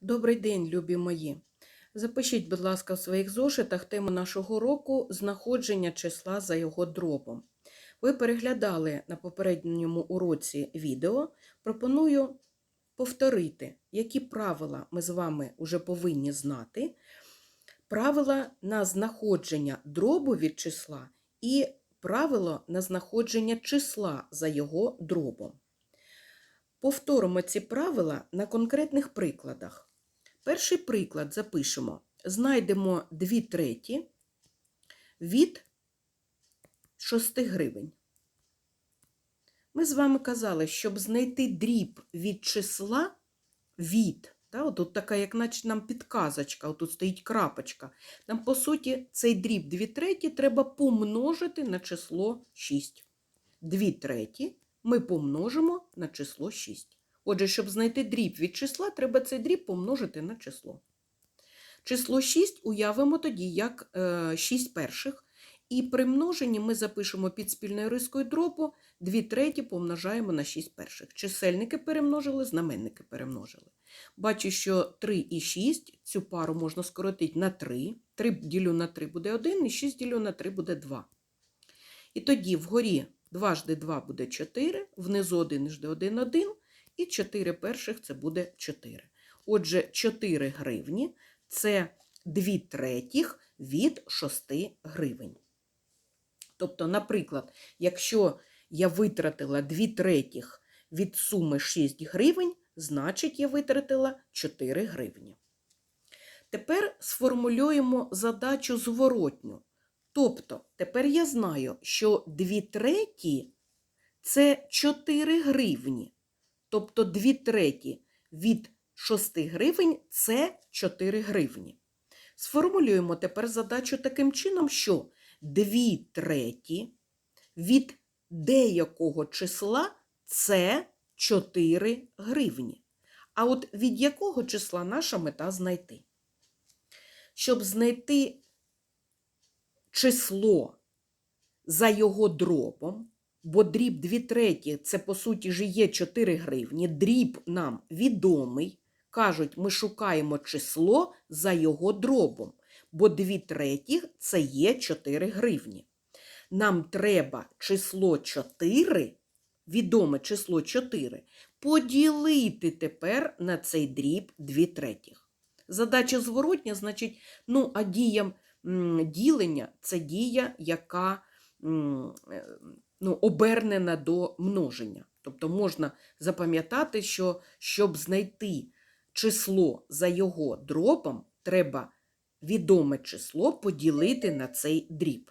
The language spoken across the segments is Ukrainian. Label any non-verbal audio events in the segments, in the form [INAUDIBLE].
Добрий день, любі мої. Запишіть, будь ласка, в своїх зошитах тему нашого року знаходження числа за його дробом. Ви переглядали на попередньому уроці відео. Пропоную повторити, які правила ми з вами вже повинні знати. Правила на знаходження дробу від числа і правило на знаходження числа за його дробом. Повторимо ці правила на конкретних прикладах. Перший приклад запишемо. Знайдемо 2 треті від 6 гривень. Ми з вами казали, щоб знайти дріб від числа від, та, тут така, як наче нам підказочка, отут стоїть крапочка. Нам, по суті, цей дріб 2 треті треба помножити на число 6. 2 треті ми помножимо на число 6. Отже, щоб знайти дріб від числа, треба цей дріб помножити на число. Число 6 уявимо тоді як е, 6 перших. І при множенні ми запишемо під спільною рискою дробу 2 треті помножаємо на 6 перших. Чисельники перемножили, знаменники перемножили. Бачу, що 3 і 6, цю пару можна скоротити на 3. 3 ділю на 3 буде 1, і 6 ділю на 3 буде 2. І тоді вгорі 2 жди 2 буде 4, внизу 1 жди 1 1, і 4 перших це буде 4. Отже, 4 гривні це 2 третіх від 6 гривень. Тобто, наприклад, якщо я витратила 2 третіх від суми 6 гривень, значить я витратила 4 гривні. Тепер сформулюємо задачу зворотню. Тобто, тепер я знаю, що 2 треті це 4 гривні. Тобто 2 треті від 6 гривень це 4 гривні. Сформулюємо тепер задачу таким чином, що 2 треті від деякого числа це 4 гривні. А от від якого числа наша мета знайти? Щоб знайти число за його дробом, бо дріб 2 треті це, по суті, ж є 4 гривні, дріб нам відомий. Кажуть, ми шукаємо число за його дробом, бо 2 третіх це є 4 гривні. Нам треба число 4, відоме число 4, поділити тепер на цей дріб 2 третіх. Задача зворотня, значить, ну, а дія м, ділення це дія, яка е, ну, обернена до множення. Тобто можна запам'ятати, що щоб знайти число за його дробом, треба відоме число поділити на цей дріб.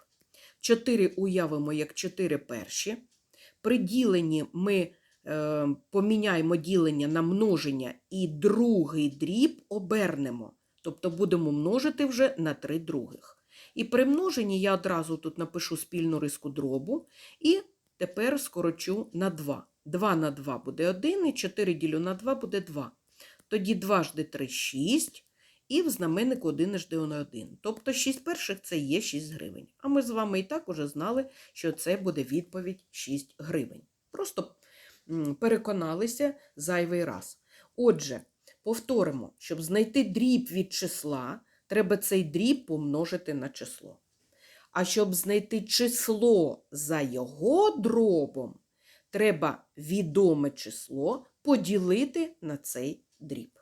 4 уявимо як 4 перші. При діленні ми е, поміняємо ділення на множення і другий дріб обернемо. Тобто будемо множити вже на 3 других. І при множенні я одразу тут напишу спільну риску дробу і тепер скорочу на 2. 2 на 2 буде 1, і 4 ділю на 2 буде 2. Тоді 2 жди 3 – 6, і в знаменнику 1 жди на 1. Тобто 6 перших це є 6 гривень. А ми з вами і так уже знали, що це буде відповідь 6 гривень. Просто переконалися зайвий раз. Отже, повторимо, щоб знайти дріб від числа, треба цей дріб помножити на число. А щоб знайти число за його дробом, треба відоме число поділити на цей дріб.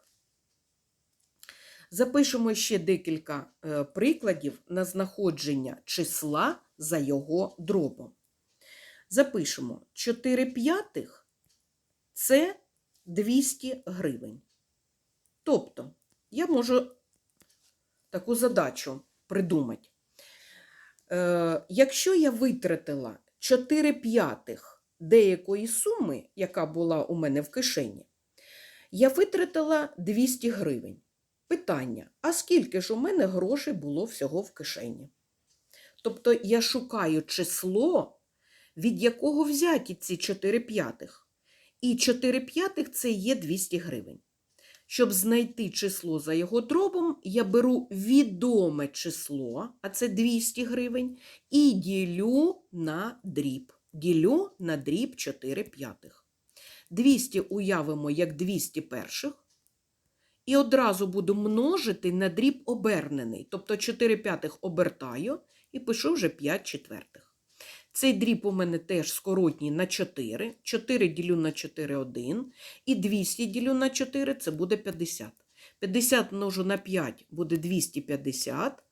Запишемо ще декілька е, прикладів на знаходження числа за його дробом. Запишемо 4 п'ятих це 200 гривень. Тобто, я можу таку задачу придумати. Е, якщо я витратила 4 п'ятих деякої суми, яка була у мене в кишені, я витратила 200 гривень. Питання: а скільки ж у мене грошей було всього в кишені? Тобто я шукаю число, від якого взяті ці 4 п'ятих. І 4 п'ятих це є 200 гривень. Щоб знайти число за його дробом, я беру відоме число, а це 200 гривень, і ділю на дріб. Ділю на дріб 4 п'ятих. 200 уявимо як 200 перших. і одразу буду множити на дріб обернений. Тобто 4 п'ятих обертаю і пишу вже 5 четвертих. Цей дріб у мене теж скоротній на 4. 4 ділю на 4 – 1. І 200 ділю на 4 – це буде 50. 50 множу на 5 буде 250.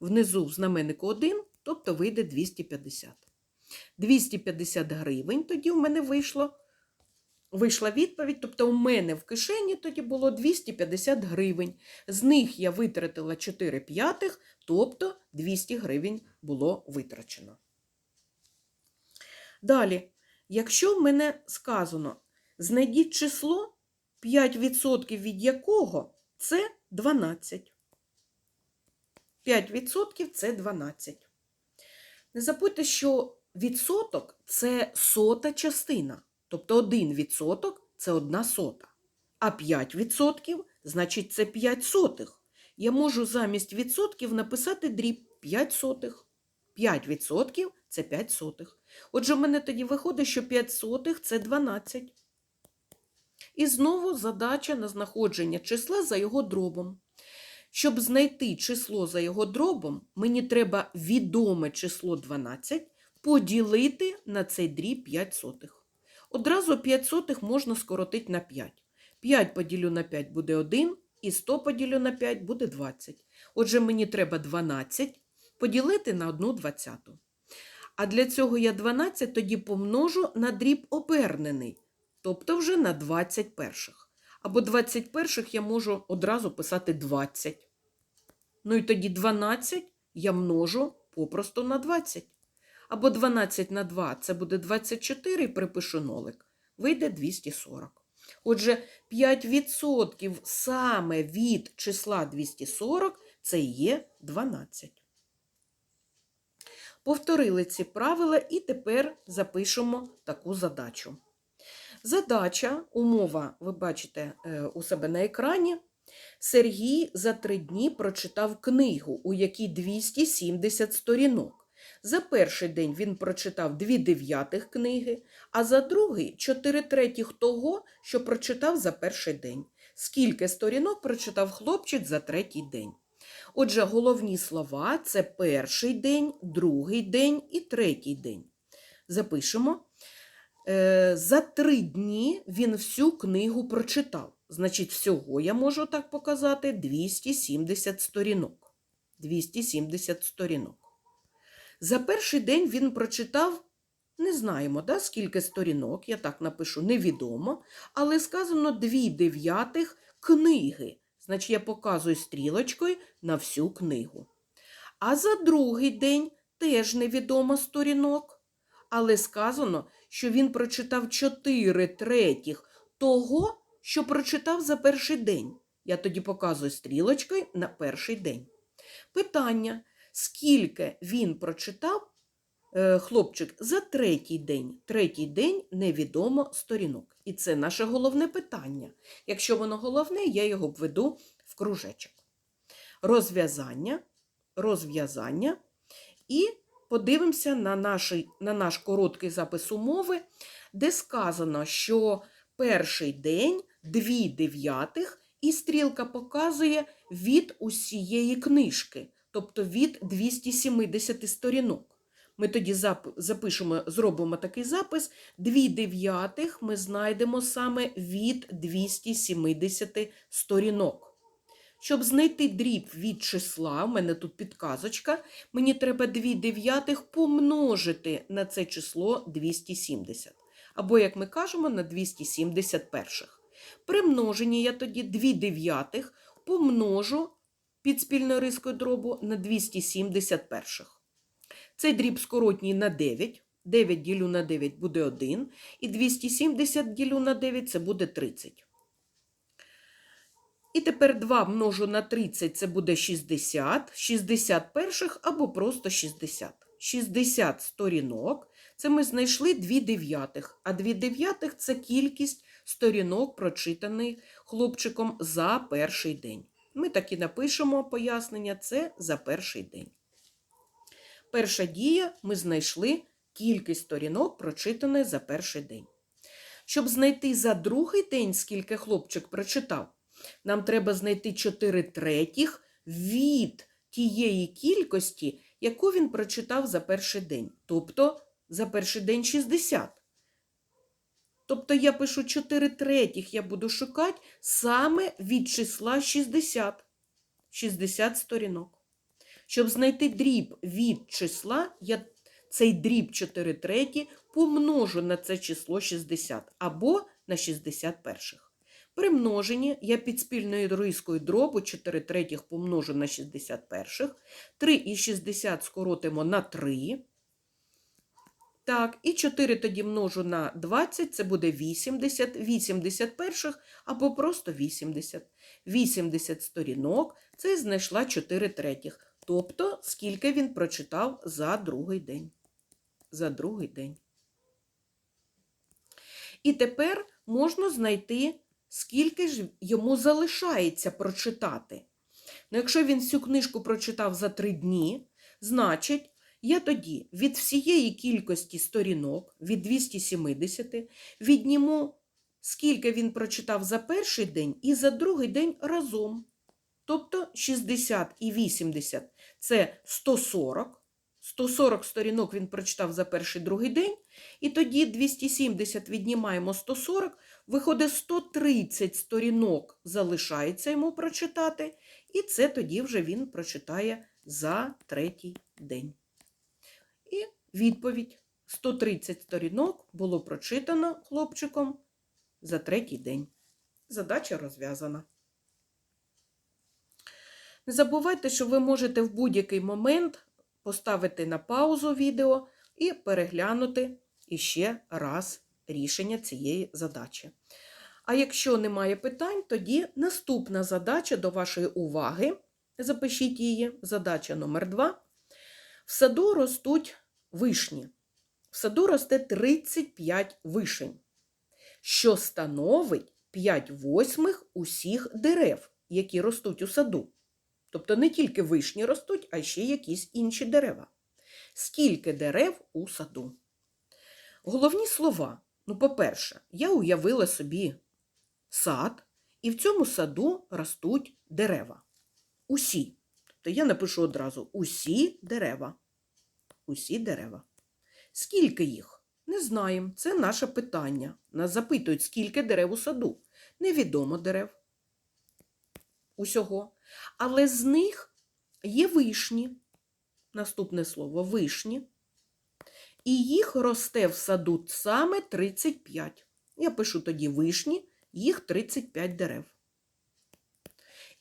Внизу в знаменнику 1, тобто вийде 250. 250 гривень тоді у мене вийшло. Вийшла відповідь, тобто у мене в кишені тоді було 250 гривень. З них я витратила 4 п'ятих, тобто 200 гривень було витрачено. Далі, якщо в мене сказано, знайдіть число, 5% від якого це 12. 5% це 12. Не забудьте, що відсоток це сота частина. Тобто 1 відсоток це 1 сота. А 5 відсотків значить це 5 сотих. Я можу замість відсотків написати дріб 5 сотих. 5 відсотків це 5 сотих. Отже, в мене тоді виходить, що 5 сотих це 12. І знову задача на знаходження числа за його дробом. Щоб знайти число за його дробом, мені треба відоме число 12 поділити на цей дріб 5 сотих. Одразу 5 сотих можна скоротити на 5. 5 поділю на 5 буде 1, і 100 поділю на 5 буде 20. Отже, мені треба 12 поділити на 1 двадцяту. А для цього я 12 тоді помножу на дріб обернений, тобто вже на 20 перших. Або 20 перших я можу одразу писати 20. Ну і тоді 12 я множу попросту на 20. Або 12 на 2 це буде 24 і припишу нолик. Вийде 240. Отже, 5% саме від числа 240 це є 12. Повторили ці правила і тепер запишемо таку задачу. Задача, умова, ви бачите е, у себе на екрані. Сергій за три дні прочитав книгу, у якій 270 сторінок. За перший день він прочитав дві дев'ятих книги, а за другий чотири третіх того, що прочитав за перший день. Скільки сторінок прочитав хлопчик за третій день? Отже, головні слова це перший день, другий день і третій день. Запишемо. Е, За три дні він всю книгу прочитав. Значить, всього я можу так показати 270 сторінок. 270 сторінок. За перший день він прочитав, не знаємо, да, скільки сторінок, я так напишу, невідомо, але сказано дві дев'ятих книги. Значить, я показую стрілочкою на всю книгу. А за другий день теж невідомо сторінок, але сказано, що він прочитав 4 третіх того, що прочитав за перший день. Я тоді показую стрілочкою на перший день. Питання: скільки він прочитав хлопчик за третій день? Третій день невідомо сторінок. І це наше головне питання. Якщо воно головне, я його введу в кружечок. Розв'язання, розв'язання і подивимося на, наш, на наш короткий запис умови, де сказано, що перший день дві дев'ятих, і стрілка показує від усієї книжки, тобто від 270 сторінок. Ми тоді запишемо, зробимо такий запис. Дві дев'ятих ми знайдемо саме від 270 сторінок. Щоб знайти дріб від числа, у мене тут підказочка, мені треба 2 дев'ятих помножити на це число 270. Або, як ми кажемо, на 271. При множенні я тоді 2 дев'ятих помножу під спільною рискою дробу на 271. Цей дріб скоротній на 9. 9 ділю на 9 буде 1. І 270 ділю на 9 це буде 30. І тепер 2 множу на 30 це буде 60. 60 перших або просто 60. 60 сторінок. Це ми знайшли 2 дев'ятих. А 2 дев'ятих це кількість сторінок, прочитаних хлопчиком за перший день. Ми так і напишемо пояснення це за перший день. Перша дія ми знайшли кількість сторінок, прочитаних за перший день. Щоб знайти за другий день, скільки хлопчик прочитав, Нам треба знайти 4 третіх від тієї кількості, яку він прочитав за перший день. Тобто за перший день 60. Тобто я пишу 4 третіх, я буду шукати саме від числа 60. 60 сторінок. Щоб знайти дріб від числа, я цей дріб 4 треті помножу на це число 60 або на 60 перших. При множенні я під спільною рискою дробу 4 третіх помножу на 60 перших. 3 і 60 скоротимо на 3. Так, і 4 тоді множу на 20, це буде 80, 80 перших або просто 80. 80 сторінок, це знайшла 4 третіх. Тобто, скільки він прочитав за другий день. За другий день. І тепер можна знайти, скільки ж йому залишається прочитати. Ну, якщо він всю книжку прочитав за 3 дні, значить, я тоді від всієї кількості сторінок, від 270, відніму, скільки він прочитав за перший день і за другий день разом. Тобто 60 і 80 це 140. 140 сторінок він прочитав за перший другий день. І тоді 270 віднімаємо 140, виходить 130 сторінок залишається йому прочитати. І це тоді вже він прочитає за третій день. І відповідь: 130 сторінок було прочитано хлопчиком за третій день. Задача розв'язана. Не забувайте, що ви можете в будь-який момент поставити на паузу відео і переглянути іще раз рішення цієї задачі. А якщо немає питань, тоді наступна задача до вашої уваги. Запишіть її, задача номер 2. В саду ростуть вишні. В саду росте 35 вишень, що становить 5 восьмих усіх дерев, які ростуть у саду. Тобто не тільки вишні ростуть, а ще якісь інші дерева. Скільки дерев у саду? Головні слова. Ну, по-перше, я уявила собі сад, і в цьому саду ростуть дерева. Усі. Тобто я напишу одразу усі дерева. Усі дерева. Скільки їх? Не знаємо. Це наше питання. Нас запитують, скільки дерев у саду. Невідомо дерев. Усього. Але з них є вишні. Наступне слово вишні. І їх росте в саду саме 35. Я пишу тоді вишні, їх 35 дерев.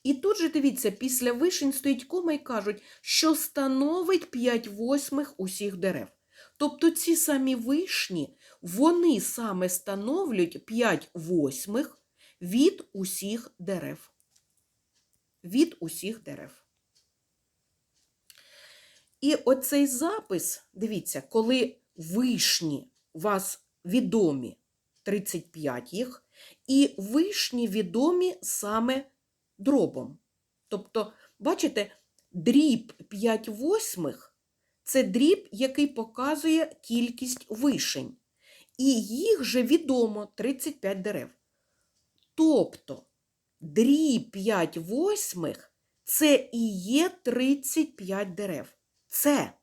І тут же, дивіться, після вишень стоїть кома і кажуть, що становить 5 восьмих усіх дерев. Тобто ці самі вишні, вони саме становлюють 5 восьмих від усіх дерев. Від усіх дерев. І оцей запис, дивіться, коли вишні у вас відомі 35 їх, і вишні відомі саме дробом. Тобто, бачите, дріб 5 восьмих це дріб, який показує кількість вишень. І їх же відомо 35 дерев. Тобто, дріб 5 восьмих це і є 35 дерев. Це.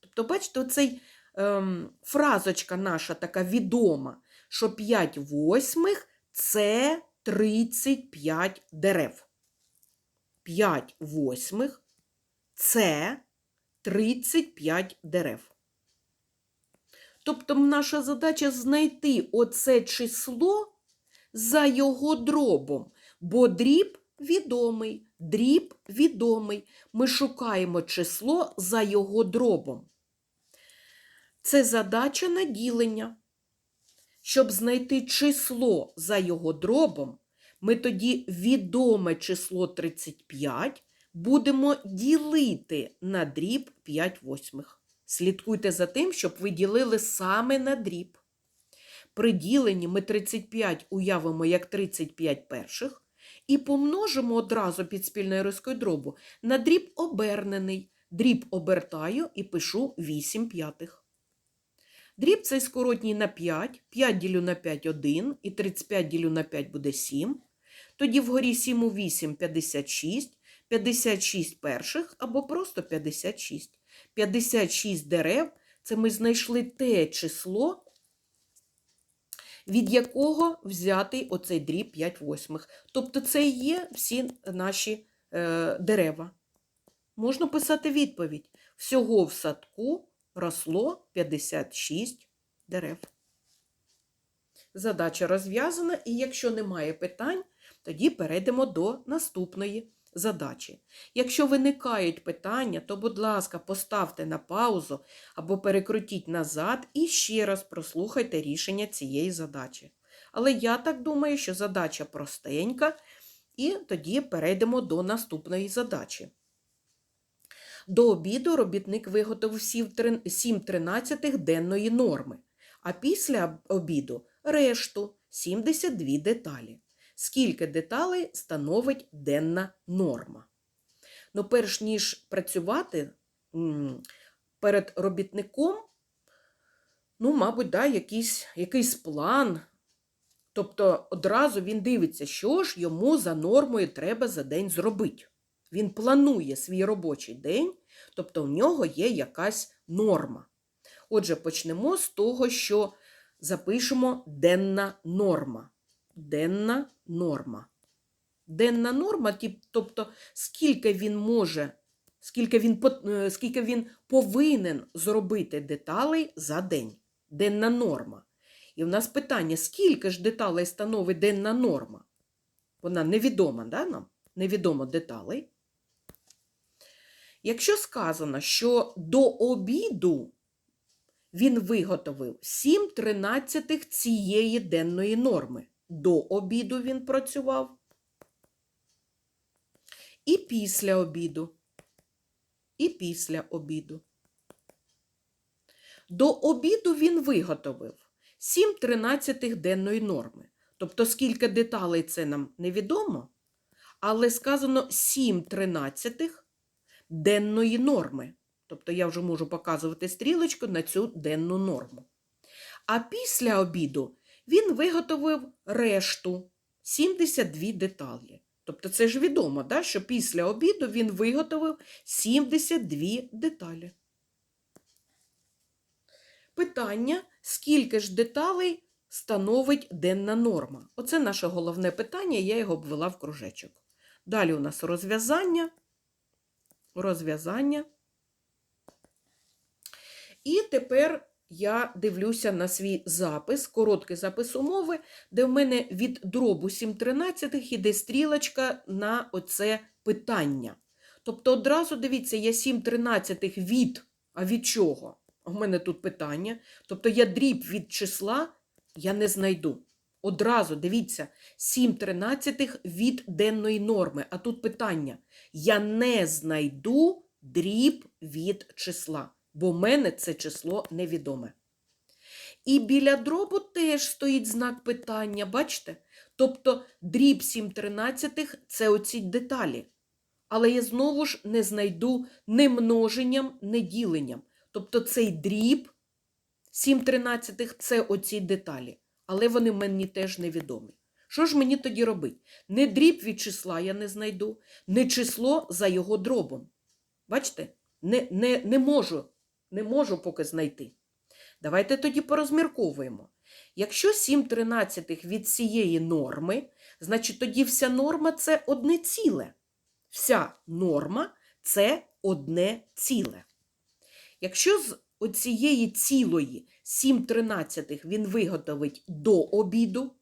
Тобто, бачите, оцей ем, фразочка наша така відома, що 5 восьмих це 35 дерев. 5 восьмих це 35 дерев. Тобто наша задача знайти оце число за його дробом, бо дріб відомий, дріб відомий. Ми шукаємо число за його дробом. Це задача на ділення. Щоб знайти число за його дробом, ми тоді відоме число 35 будемо ділити на дріб 5 восьмих. Слідкуйте за тим, щоб ви ділили саме на дріб. При діленні ми 35 уявимо як 35 перших і помножимо одразу під спільною рискою дробу на дріб обернений. Дріб обертаю і пишу 8 п'ятих. Дріб цей скоротній на 5, 5 ділю на 5 – 1, і 35 ділю на 5 буде 7. Тоді вгорі 7 у 8 – 56, 56 перших або просто 56. 56 дерев – це ми знайшли те число, від якого взятий оцей дріб 5 восьмих. Тобто це і є всі наші е, дерева. Можна писати відповідь. Всього в садку росло 56 дерев. Задача розв'язана, і якщо немає питань, тоді перейдемо до наступної задачі. Якщо виникають питання, то, будь ласка, поставте на паузу або перекрутіть назад і ще раз прослухайте рішення цієї задачі. Але я так думаю, що задача простенька, і тоді перейдемо до наступної задачі. До обіду робітник виготовив 7 тринадцятих денної норми, а після обіду решту 72 деталі. Скільки деталей становить денна норма? Ну, перш ніж працювати перед робітником, ну, мабуть, да, якийсь, якийсь план. Тобто одразу він дивиться, що ж йому за нормою треба за день зробити. Він планує свій робочий день, тобто в нього є якась норма. Отже, почнемо з того, що запишемо денна норма. Денна норма. Денна норма, тобто скільки він може, скільки він, е, скільки він повинен зробити деталей за день. Денна норма. І в нас питання, скільки ж деталей становить денна норма? Вона невідома, да, нам? Невідомо деталей. Якщо сказано, що до обіду він виготовив 7 тринадцятих цієї денної норми. До обіду він працював. І після обіду. І після обіду. До обіду він виготовив 7 тринадцятих денної норми. Тобто, скільки деталей це нам невідомо, але сказано 7 тринадцятих денної норми. Тобто я вже можу показувати стрілочку на цю денну норму. А після обіду він виготовив решту 72 деталі. Тобто це ж відомо, да, що після обіду він виготовив 72 деталі. Питання, скільки ж деталей становить денна норма? Оце наше головне питання, я його обвела в кружечок. Далі у нас розв'язання. Розв'язання. І тепер я дивлюся на свій запис, короткий запис умови, де в мене від дробу 7 тринадцятих іде стрілочка на оце питання. Тобто одразу дивіться, я 7 тринадцятих від, а від чого? У мене тут питання. Тобто я дріб від числа я не знайду. Одразу дивіться, 7 тринадцятих від денної норми. А тут питання: я не знайду дріб від числа бо в мене це число невідоме. І біля дробу теж стоїть знак питання, бачите? Тобто дріб 7 тринадцятих – це оці деталі. Але я знову ж не знайду не множенням, не діленням. Тобто цей дріб 7 тринадцятих – це оці деталі. Але вони мені теж невідомі. Що ж мені тоді робити? Не дріб від числа я не знайду, не число за його дробом. Бачите? Не, не, Не можу не можу поки знайти. Давайте тоді порозмірковуємо. Якщо 7 тринадцятих від цієї норми, значить тоді вся норма це одне ціле. Вся норма це одне ціле. Якщо з оцієї цілої 7 тринадцятих він виготовить до обіду,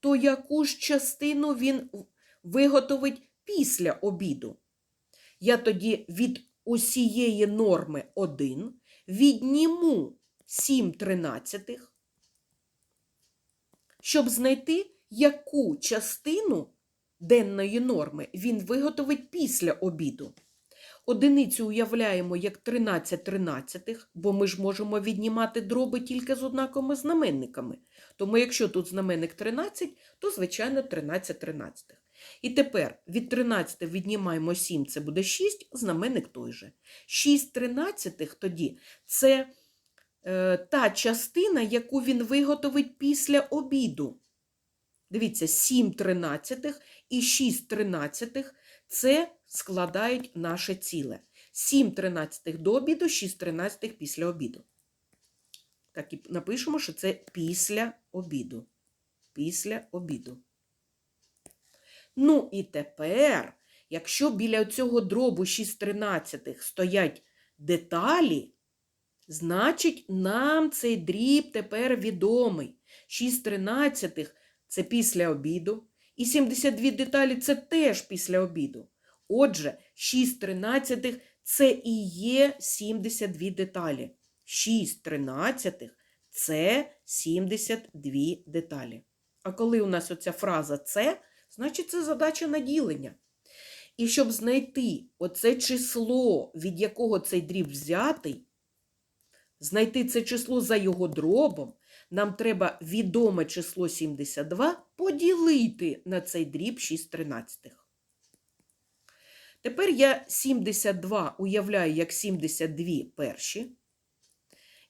то яку ж частину він виготовить після обіду? Я тоді від усієї норми 1 відніму 7 тринадцятих, щоб знайти, яку частину денної норми він виготовить після обіду. Одиницю уявляємо як 13 тринадцятих, бо ми ж можемо віднімати дроби тільки з однаковими знаменниками. Тому якщо тут знаменник 13, то, звичайно, 13 тринадцятих. І тепер від 13 віднімаємо 7, це буде 6, знаменник той же. 6 тринадцятих тоді це е, та частина, яку він виготовить після обіду. Дивіться, 7 тринадцятих і 6 тринадцятих – це складають наше ціле. 7 тринадцятих до обіду, 6 тринадцятих після обіду. Так і напишемо, що це після обіду. Після обіду. Ну і тепер, якщо біля цього дробу 6 тринадцятих стоять деталі, значить нам цей дріб тепер відомий. 6 тринадцятих – це після обіду. І 72 деталі – це теж після обіду. Отже, 6 тринадцятих – це і є 72 деталі. 6 тринадцятих – це 72 деталі. А коли у нас оця фраза «це», значить це задача на ділення. І щоб знайти оце число, від якого цей дріб взятий, знайти це число за його дробом, нам треба відоме число 72 поділити на цей дріб 6 тринадцятих. Тепер я 72 уявляю як 72 перші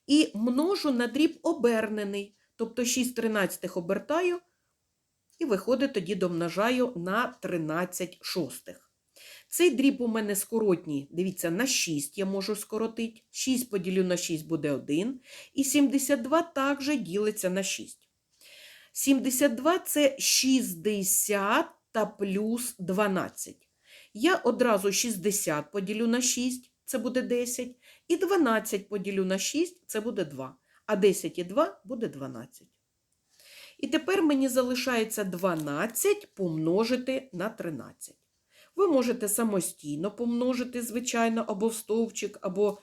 і множу на дріб обернений, тобто 6 тринадцятих обертаю і виходить тоді домножаю на 13 шостих. Цей дріб у мене скоротній, дивіться, на 6 я можу скоротити. 6 поділю на 6 буде 1. І 72 також ділиться на 6. 72 це 60 та плюс 12. Я одразу 60 поділю на 6, це буде 10. І 12 поділю на 6, це буде 2. А 10 і 2 буде 12. І тепер мені залишається 12 помножити на 13. Ви можете самостійно помножити, звичайно, або в стовпчик, або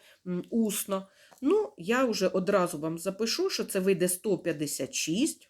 усно. Ну, я вже одразу вам запишу, що це вийде 156.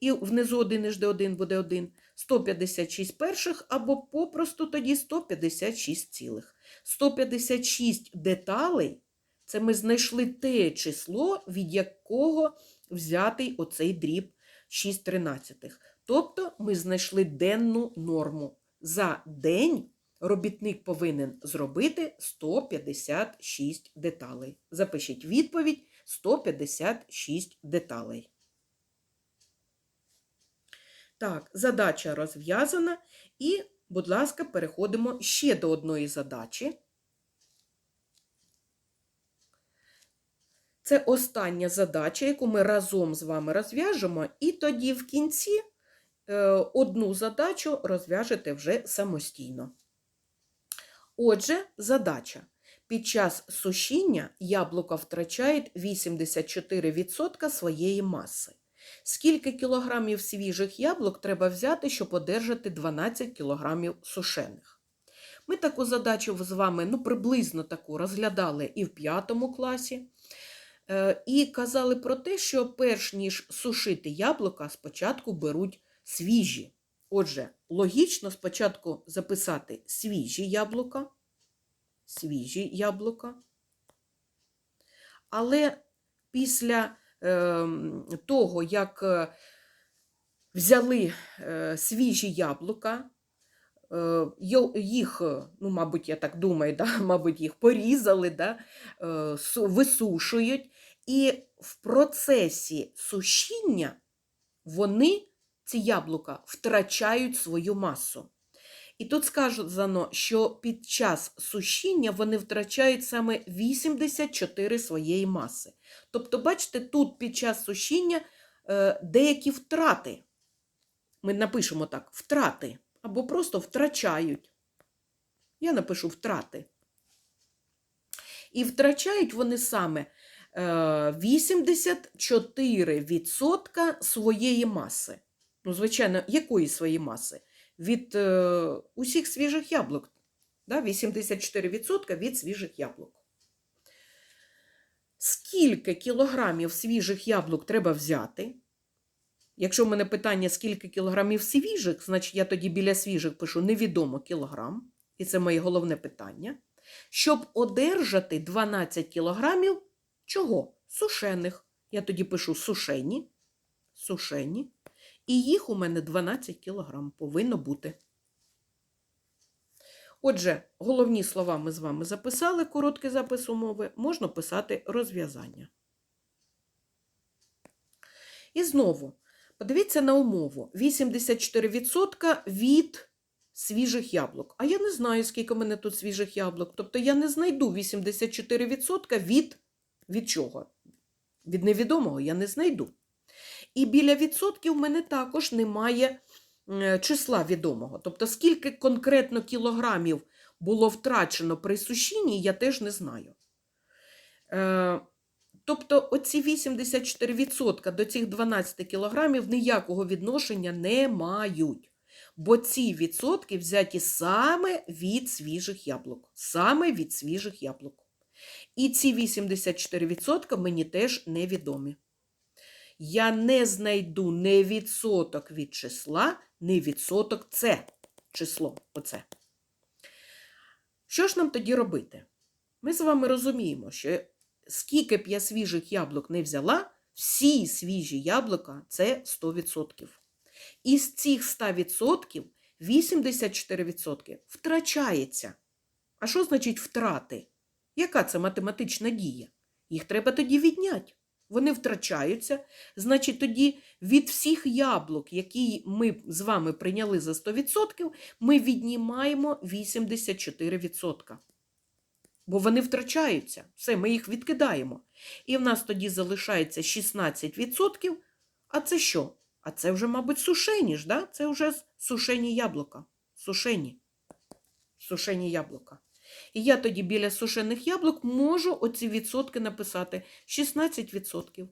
І внизу 1 із 1 буде 1. 156 перших, або попросту тоді 156 цілих. 156 деталей – це ми знайшли те число, від якого взятий оцей дріб 6 тринадцятих. Тобто ми знайшли денну норму. За день робітник повинен зробити 156 деталей. Запишіть відповідь 156 деталей. Так, задача розв'язана. І, будь ласка, переходимо ще до одної задачі. Це остання задача, яку ми разом з вами розв'яжемо, і тоді в кінці е, одну задачу розв'яжете вже самостійно. Отже, задача. Під час сушіння яблука втрачають 84% своєї маси. Скільки кілограмів свіжих яблук треба взяти, щоб одержати 12 кілограмів сушених? Ми таку задачу з вами ну, приблизно таку розглядали і в п'ятому класі. Е, І казали про те, що перш ніж сушити яблука, спочатку беруть свіжі. Отже, логічно спочатку записати свіжі яблука, свіжі яблука. Але після е, того, як е, взяли е, свіжі яблука, е, їх, е, ну, мабуть, я так думаю, да, [LAUGHS] мабуть, їх порізали, да, е, висушують, і в процесі сушіння вони, ці яблука, втрачають свою масу. І тут сказано, що під час сушіння вони втрачають саме 84 своєї маси. Тобто, бачите, тут під час сушіння е, деякі втрати. Ми напишемо так: втрати або просто втрачають. Я напишу втрати. І втрачають вони саме 84% своєї маси. Ну, звичайно, якої своєї маси? Від е, усіх свіжих яблук. Да? 84% від свіжих яблук. Скільки кілограмів свіжих яблук треба взяти? Якщо в мене питання, скільки кілограмів свіжих, значить я тоді біля свіжих пишу невідомо кілограм, і це моє головне питання. Щоб одержати 12 кілограмів чого? Сушених. Я тоді пишу сушені, сушені. І їх у мене 12 кілограм повинно бути. Отже, головні слова ми з вами записали, короткий запис умови, можна писати розв'язання. І знову Подивіться на умову: 84% від свіжих яблук. А я не знаю, скільки в мене тут свіжих яблук. Тобто я не знайду 84% від, від чого? Від невідомого я не знайду. І біля відсотків в мене також немає числа відомого. Тобто, скільки конкретно кілограмів було втрачено при сушінні, я теж не знаю. Е, Тобто оці 84% до цих 12 кілограмів ніякого відношення не мають. Бо ці відсотки взяті саме від свіжих яблук. Саме від свіжих яблук. І ці 84% мені теж невідомі. Я не знайду не відсоток від числа, не відсоток це число. Оце. Що ж нам тоді робити? Ми з вами розуміємо, що скільки б я свіжих яблук не взяла, всі свіжі яблука це 100%. Із цих 100% 84% втрачається. А що значить втрати? Яка це математична дія? Їх треба тоді відняти. Вони втрачаються. Значить, тоді від всіх яблук, які ми з вами прийняли за 100%, ми віднімаємо 84%. Бо вони втрачаються. Все, ми їх відкидаємо. І в нас тоді залишається 16%. А це що? А це вже, мабуть, сушені ж, да? Це вже сушені яблука. Сушені. Сушені яблука. І я тоді біля сушених яблук можу оці відсотки написати 16%.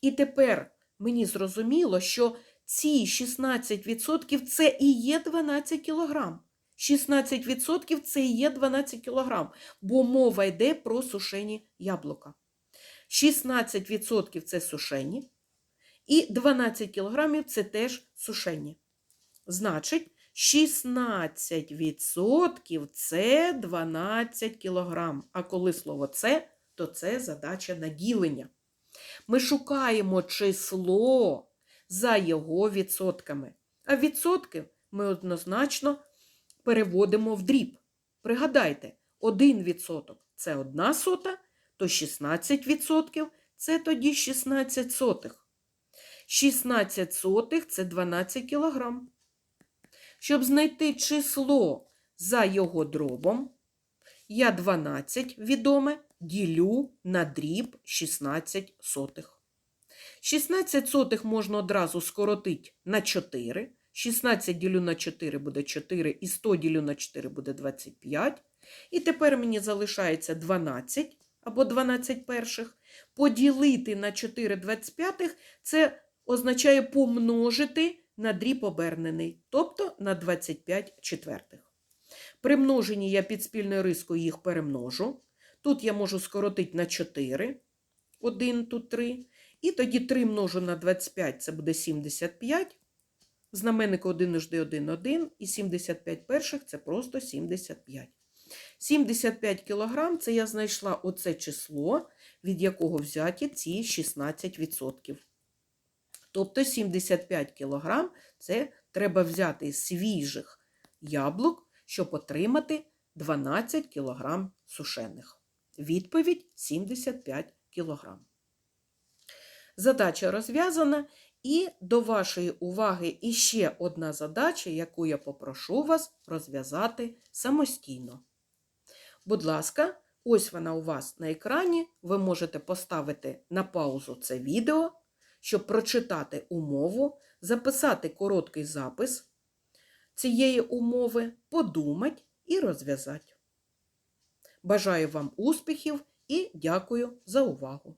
І тепер мені зрозуміло, що ці 16% це і є 12 кілограм. 16% це і є 12 кілограм, бо мова йде про сушені яблука. 16% це сушені, і 12 кілограмів це теж сушені. Значить, 16% це 12 кілограм. А коли слово це, то це задача на ділення. Ми шукаємо число за його відсотками. А відсотки ми однозначно переводимо в дріб. Пригадайте, 1% це 1 сота, то 16% це тоді 16 сотих. 16 сотих це 12 кілограм. Щоб знайти число за його дробом, я 12 відоме ділю на дріб 16 сотих. 16 сотих можна одразу скоротити на 4. 16 ділю на 4 буде 4, і 100 ділю на 4 буде 25. І тепер мені залишається 12 або 12 перших. Поділити на 4 25 це означає помножити на дріб обернений, тобто на 25 четвертих. При множенні я під спільною рискою їх перемножу. Тут я можу скоротити на 4, 1, тут 3. І тоді 3 множу на 25 це буде 75. Знаменник 1 жди 1, 1, і 75 перших це просто 75. 75 кілограм це я знайшла оце число, від якого взяті ці 16%. Тобто 75 кілограм це треба взяти свіжих яблук, щоб отримати 12 кілограм сушених. Відповідь 75 кілограм. Задача розв'язана. І до вашої уваги іще одна задача, яку я попрошу вас розв'язати самостійно. Будь ласка, ось вона у вас на екрані. Ви можете поставити на паузу це відео, щоб прочитати умову, записати короткий запис цієї умови, подумати і розв'язати. Бажаю вам успіхів і дякую за увагу!